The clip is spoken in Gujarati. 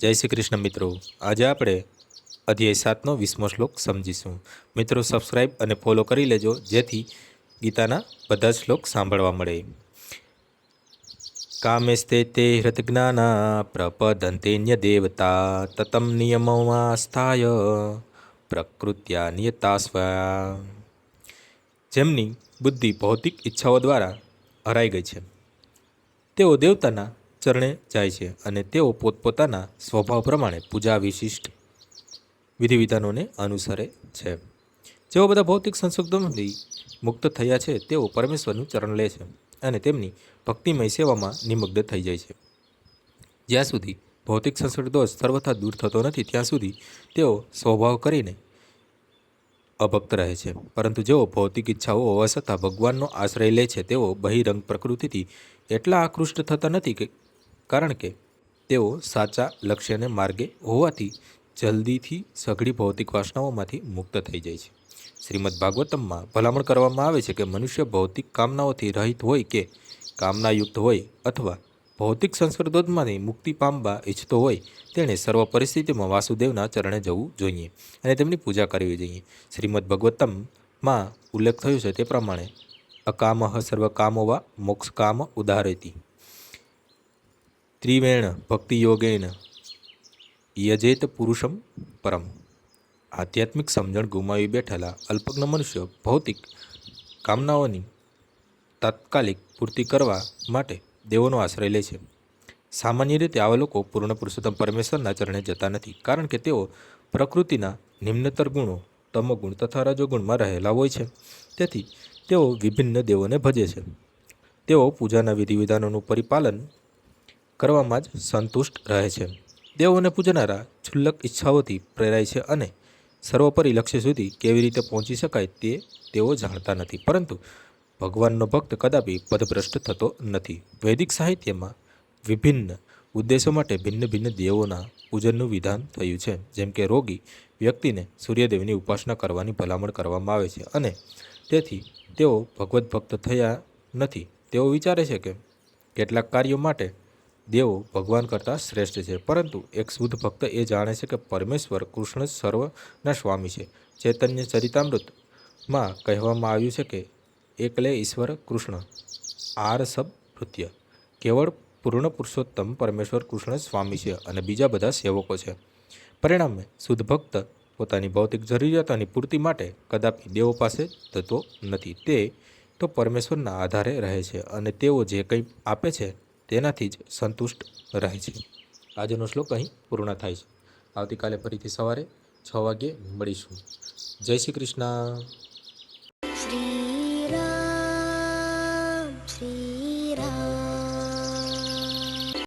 જય શ્રી કૃષ્ણ મિત્રો. આજે આપણે અધ્યાય સાતનો વીસમો શ્લોક સમજીશું. મિત્રો સબસ્ક્રાઈબ અને ફોલો કરી લેજો, જેથી ગીતાના બધા શ્લોક સાંભળવા મળે. કામેસ્તે તે હૃતજ્ઞાના પ્રપદંતેન્ય દેવતા તતમ નિયમોમાં સ્થાય પ્રકૃત્યા નિયતા જેમની બુદ્ધિ ભૌતિક ઈચ્છાઓ દ્વારા હરાઈ ગઈ છે. તેઓ દેવતાના ચરણે જાય છે અને તેઓ પોતપોતાના સ્વભાવ પ્રમાણે પૂજા વિશિષ્ટ વિધિવિધાનોને અનુસરે છે. જેઓ બધા ભૌતિક સંશોધનથી મુક્ત થયા છે, તેઓ પરમેશ્વરનું ચરણ લે છે અને તેમની ભક્તિમય સેવામાં નિમગ્ન થઈ જાય છે. જ્યાં સુધી ભૌતિક સંસર્ગ દોષ સર્વથા દૂર થતો નથી, ત્યાં સુધી તેઓ સ્વભાવ કરીને અભક્ત રહે છે. પરંતુ જેઓ ભૌતિક ઈચ્છાઓ હોવા છતાં ભગવાનનો આશ્રય લે છે, તેઓ બહિરંગ પ્રકૃતિથી એટલા આકૃષ્ટ થતા નથી કે કારણ કે તેઓ સાચા લક્ષ્યને માર્ગે હોવાથી જલ્દીથી સઘળી ભૌતિક વાસનાઓમાંથી મુક્ત થઈ જાય છે. શ્રીમદ ભાગવતમમાં ભલામણ કરવામાં આવે છે કે મનુષ્ય ભૌતિક કામનાઓથી રહિત હોય કે કામનાયુક્ત હોય અથવા ભૌતિક સંસ્કૃતોમાંથી મુક્તિ પામવા ઈચ્છતો હોય, તેણે સર્વ પરિસ્થિતિમાં વાસુદેવના ચરણે જવું જોઈએ અને તેમની પૂજા કરવી જોઈએ. શ્રીમદ ભગવતમમાં ઉલ્લેખ થયો છે તે પ્રમાણે અકામહ સર્વ કામો વા મોક્ષ કામ ઉદાહરેતી. ત્રિવેણ ભક્તિ યોગેન યજેત પુરુષમ પરમ। આધ્યાત્મિક સમજણ ગુમાવી બેઠેલા અલ્પજ્ઞ મનુષ્ય ભૌતિક કામનાઓની તાત્કાલિક પૂર્તિ કરવા માટે દેવોનો આશ્રય લે છે। સામાન્ય રીતે આવા લોકો પૂર્ણ પુરુષોત્તમ પરમેશ્વરના ચરણે જતા નથી, કારણ કે તેઓ પ્રકૃતિના નિમ્નતર ગુણો, તમોગુણ તથા રજોગુણમાં રહેલા હોય છે। તેથી તેઓ વિભિન્ન દેવોને ભજે છે। તેઓ પૂજાના વિધિ વિધાનોનું પરિપાલન કરવામાં જ સંતુષ્ટ રહે છે. દેવોને પૂજનારા છુલ્લક ઈચ્છાઓથી પ્રેરાય છે અને સર્વોપરી લક્ષ્ય સુધી કેવી રીતે પહોંચી શકાય તે તેઓ જાણતા નથી. પરંતુ ભગવાનનો ભક્ત કદાપી પદભ્રષ્ટ થતો નથી. વૈદિક સાહિત્યમાં વિભિન્ન ઉદ્દેશો માટે ભિન્ન ભિન્ન દેવોના પૂજનનું વિધાન થયું છે. જેમ કે રોગી વ્યક્તિને સૂર્યદેવની ઉપાસના કરવાની ભલામણ કરવામાં આવે છે અને તેથી તેઓ ભગવત ભક્ત થયા નથી. તેઓ વિચારે છે કે કેટલાક કાર્યો માટે દેવો ભગવાન કરતાં શ્રેષ્ઠ છે. પરંતુ એક શુદ્ધ ભક્ત એ જાણે છે કે પરમેશ્વર કૃષ્ણ સર્વના સ્વામી છે. ચૈતન્ય ચરિતામૃતમાં કહેવામાં આવ્યું છે કે એકલે ઈશ્વર કૃષ્ણ, આર સબ ભૃત્ય. કેવળ પૂર્ણ પુરુષોત્તમ પરમેશ્વર કૃષ્ણ સ્વામી છે અને બીજા બધા સેવકો છે. પરિણામે શુદ્ધ ભક્ત પોતાની ભૌતિક જરૂરિયાતોની પૂર્તિ માટે કદાપી દેવો પાસે જતો નથી. તે તો પરમેશ્વરના આધારે રહે છે અને તેઓ જે કંઈ આપે છે તેનાથી જ સંતુષ્ટ રહે છે. આજનો શ્લોક અહીં પૂર્ણ થાય છે. આવતીકાલે ફરીથી સવારે છ વાગ્યે મળીશું. જય શ્રી કૃષ્ણ.